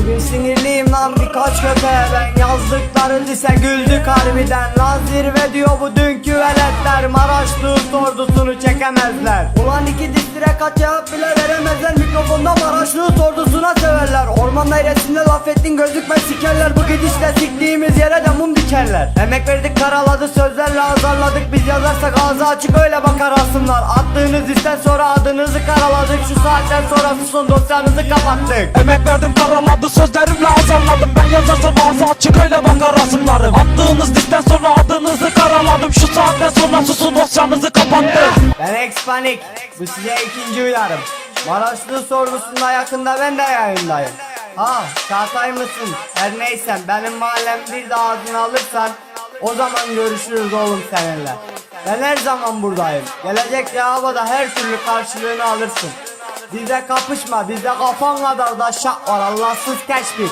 sinirliyim lan birkaç köpeğe ben. Yazdıkları lise güldük harbiden. Lan zirve diyor bu dünkü veletler. Maraşlı ordusunu çekemezler. Ulan iki distire kaç cevap bile veremezler. Mikrofonda Maraşlı ordusuna Orman dairesinde laf ettin gözükme sikerler. Bu gidişle siktiğimiz yere de mum dikerler. Emek verdik karaladı sözlerle azarladık. Biz yazarsak ağzı açık öyle bakar asımlar. Attığınız liste sonra adınızı karaladık. Şu saatten sonra susun dosyanızı kapattık. Emek verdim karaladı sözlerimle azarladım. Ben yazarsam ağzı açık öyle bakar asımlarım. Attığınız dipten sonra adınızı karaladım. Şu saatten sonra susun dosyanızı kapattım Ben Expanik Bu size ikinci uyarım. Maraşlı sorgusunda yakında ben de yayındayım Ha Çağatay mısın? Her neysen benim mahallem bir de ağzını alırsan O zaman görüşürüz oğlum seninle. Ben her zaman buradayım. Gelecek cevaba her türlü karşılığını alırsın. Bizde kapışma bizde kafan kadar da şak var. Allahsız keşfir